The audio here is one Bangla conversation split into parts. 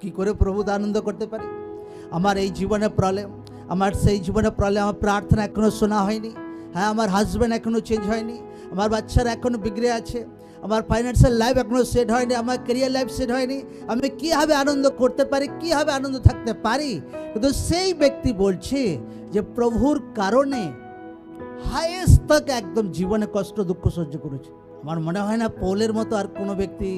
কি করে প্রভুতে আনন্দ করতে পারি? আমার এই জীবনে প্রবলেম আমার সেই জীবনে প্রবলেম আমার প্রার্থনা এখনও শোনা হয়নি। হ্যাঁ আমার হাজব্যান্ড এখনও চেঞ্জ হয়নি, আমার বাচ্চারা এখনও বিগড়ে আছে, আমার ফাইন্যান্সিয়াল লাইফ এখনও সেট হয়নি, আমার ক্যারিয়ার লাইফ সেট হয়নি। আমি কীভাবে আনন্দ করতে পারি, কীভাবে আনন্দ থাকতে পারি? কিন্তু সেই ব্যক্তি বলছে যে, প্রভুর কারণে হাইয়েস্ট তক একদম জীবনে কষ্ট, দুঃখ সহ্য করেছে। আমার মনে হয় না পোলের মতো আর কোনো ব্যক্তি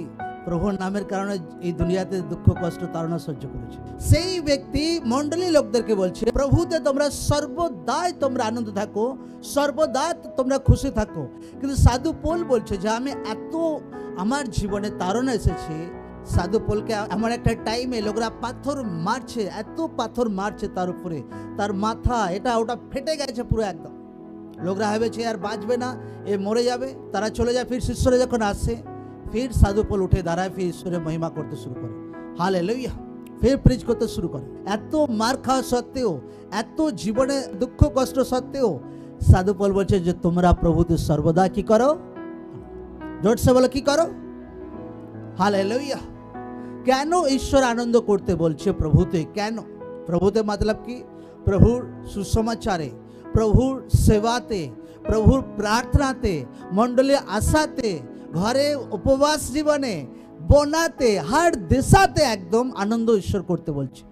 প্রভুর নামের কারণে এই দুনিয়াতে দুঃখ, কষ্ট, তাড়না সহ্য করেছে। সেই ব্যক্তি মণ্ডলী লোকদেরকে বলছে, প্রভুতে তোমরা সর্বদাই তোমরা আনন্দ থাকো সর্বদা তোমরা খুশি থাকো। কিন্তু সাধু পোল বলছে যে, আমি এত আমার জীবনে তাড়না এসেছে। সাধু পোলকে এমন একটা টাইমে লোকরা পাথর মারছে, এত পাথর মারছে তার উপরে। তার মাথা, এটা ওটা ফেটে গেছে পুরো একদম। লোকরা ভেবেছে, আর বাঁচবে না, এ মরে যাবে। তারা চলে যায়, ফির শিষ্যরা যখন আসে ফির সাধুপল উঠে দাঁড়ায় ফির ঈশ্বরের মহিমা করতে শুরু করে হালে লইয়া ফের প্রিজ করতে শুরু করে এত মার খাওয়া সত্ত্বেও এত জীবনে দুঃখ কষ্ট সত্ত্বেও সাধুপল বলছে যে তোমরা প্রভুতে সর্বদা কি করো জোরসে বলো কি করো হালে লইয়া কেন ঈশ্বর আনন্দ করতে বলছে প্রভুতে কেন প্রভুতে মতলব কি প্রভুর সুসমাচারে প্রভুর সেবাতে প্রভুর প্রার্থনাতে মণ্ডলী আশাতে ঘরে উপবাস জীবনে বনাতে হার দেশাতে একদম আনন্দ ঈশ্বর করতে বলছে।